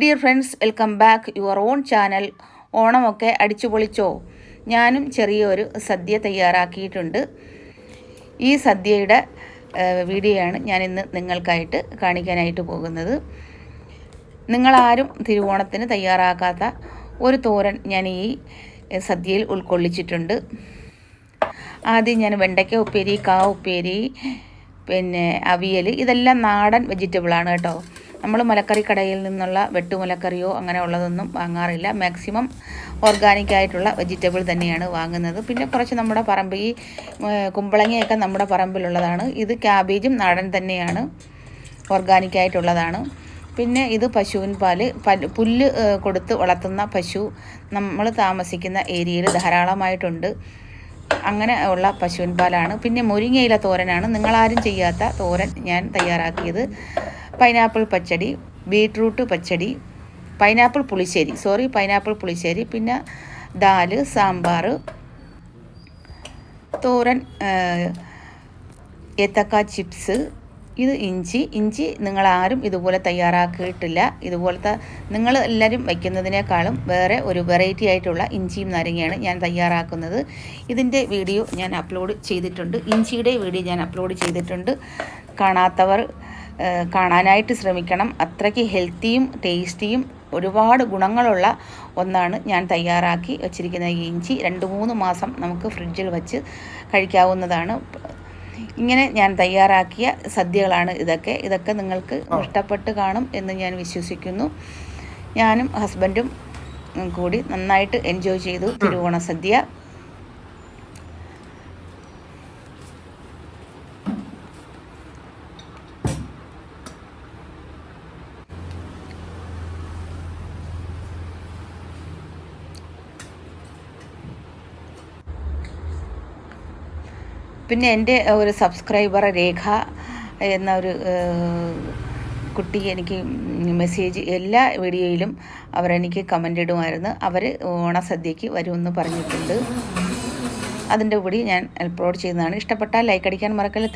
Dear friends welcome back your own channel ഓണമൊക്കെ അടിച്ചു പൊളിച്ചോ ഞാനും ചെറിയൊരു സദ്യ തയ്യാറാക്കിയിട്ടുണ്ട്. ഈ സദ്യയുടെ വീഡിയോയാണ് ഞാൻ ഇന്ന് നിങ്ങൾക്കായിട്ട് കാണിക്കാനായിട്ട് പോകുന്നത്. നിങ്ങളാരും തിരുവോണത്തിന് തയ്യാറാക്കാത്ത ഒരു തോരൻ ഞാൻ ഈ സദ്യയിൽ ഉൾക്കൊള്ളിച്ചിട്ടുണ്ട്. ആദ്യം ഞാൻ വെണ്ടയ്ക്ക ഉപ്പേരി കാ ഉപ്പേരി പിന്നെ അവിയൽ ഇതെല്ലാം നാടൻ വെജിറ്റബിളാണ് കേട്ടോ. നമ്മൾ മുലക്കറി കടയിൽ നിന്നുള്ള വെട്ടുമുലക്കറിയോ അങ്ങനെ ഉള്ളതൊന്നും വാങ്ങാറില്ല. മാക്സിമം ഓർഗാനിക് ആയിട്ടുള്ള വെജിറ്റബിൾ തന്നെയാണ് വാങ്ങുന്നത്. പിന്നെ കുറച്ച് നമ്മുടെ പറമ്പ് ഈ കുമ്പളങ്ങയൊക്കെ നമ്മുടെ പറമ്പിലുള്ളതാണ്. ഇത് ക്യാബേജും നാടൻ തന്നെയാണ്. ഓർഗാനിക് ആയിട്ടുള്ളതാണ്. പിന്നെ ഇത് പശുവിൻ പാൽ. പുല്ല് കൊടുത്ത് വളർത്തുന്ന പശു നമ്മൾ താമസിക്കുന്ന ഏരിയയിൽ ധാരാളമായിട്ടുണ്ട്. അങ്ങനെ ഉള്ള പശുവിൻ പാലാണ്. പിന്നെ മുരിങ്ങയില തോരനാണ്. നിങ്ങളാരും ചെയ്യാത്ത തോരൻ ഞാൻ തയ്യാറാക്കിയത്. പൈനാപ്പിൾ പച്ചടി ബീട്രൂട്ട് പച്ചടി പൈനാപ്പിൾ പുളിശ്ശേരി. സോറി പൈനാപ്പിൾ പുളിശ്ശേരി. പിന്നെ ദാൽ സാമ്പാർ തോരൻ ഏത്തക്ക ചിപ്സ് ഇത് ഇഞ്ചി. ഇഞ്ചി നിങ്ങളാരും ഇതുപോലെ തയ്യാറാക്കിയിട്ടില്ല. ഇതുപോലത്തെ നിങ്ങൾ എല്ലാവരും വയ്ക്കുന്നതിനേക്കാളും വേറെ ഒരു വെറൈറ്റി ആയിട്ടുള്ള ഇഞ്ചിയും നാരങ്ങയാണ് ഞാൻ തയ്യാറാക്കുന്നത്. ഇതിന്റെ വീഡിയോ ഞാൻ അപ്ലോഡ് ചെയ്തിട്ടുണ്ട്. ഇഞ്ചിയുടെ വീഡിയോ ഞാൻ അപ്ലോഡ് ചെയ്തിട്ടുണ്ട്. കാണാത്തവർ കാണാനായിട്ട് ശ്രമിക്കണം. അത്രയ്ക്ക് ഹെൽത്തിയും ടേസ്റ്റിയും ഒരുപാട് ഗുണങ്ങളുള്ള ഒന്നാണ് ഞാൻ തയ്യാറാക്കി വച്ചിരിക്കുന്ന ഈ ഇഞ്ചി. രണ്ട് മൂന്ന് മാസം നമുക്ക് ഫ്രിഡ്ജിൽ വച്ച് കഴിക്കാവുന്നതാണ്. ഇങ്ങനെ ഞാൻ തയ്യാറാക്കിയ സദ്യകളാണ് ഇതൊക്കെ. ഇതൊക്കെ നിങ്ങൾക്ക് ഇഷ്ടപ്പെട്ട് കാണും എന്ന് ഞാൻ വിശ്വസിക്കുന്നു. ഞാനും ഹസ്ബൻഡും കൂടി നന്നായിട്ട് എൻജോയ് ചെയ്തു തിരുവോണ സദ്യ പിന്നെ എന്റെ ഒരു സബ്സ്ക്രൈബർ രേഖ എന്ന ഒരു കുട്ടി എനിക്ക് മെസ്സേജ് എല്ലാ വീഡിയോയിലും അവരെനിക്ക് കമന്റ് ഇടുമായിരുന്നു. അവർ ഓണസദ്യക്ക് വരുമെന്ന് പറഞ്ഞിട്ടുണ്ട്. അതിന്റെ കൂടി ഞാൻ അപ്ലോഡ് ചെയ്യുന്നതാണ്. ഇഷ്ടപ്പെട്ടാൽ ലൈക്ക് അടിക്കാൻ മറക്കല്ല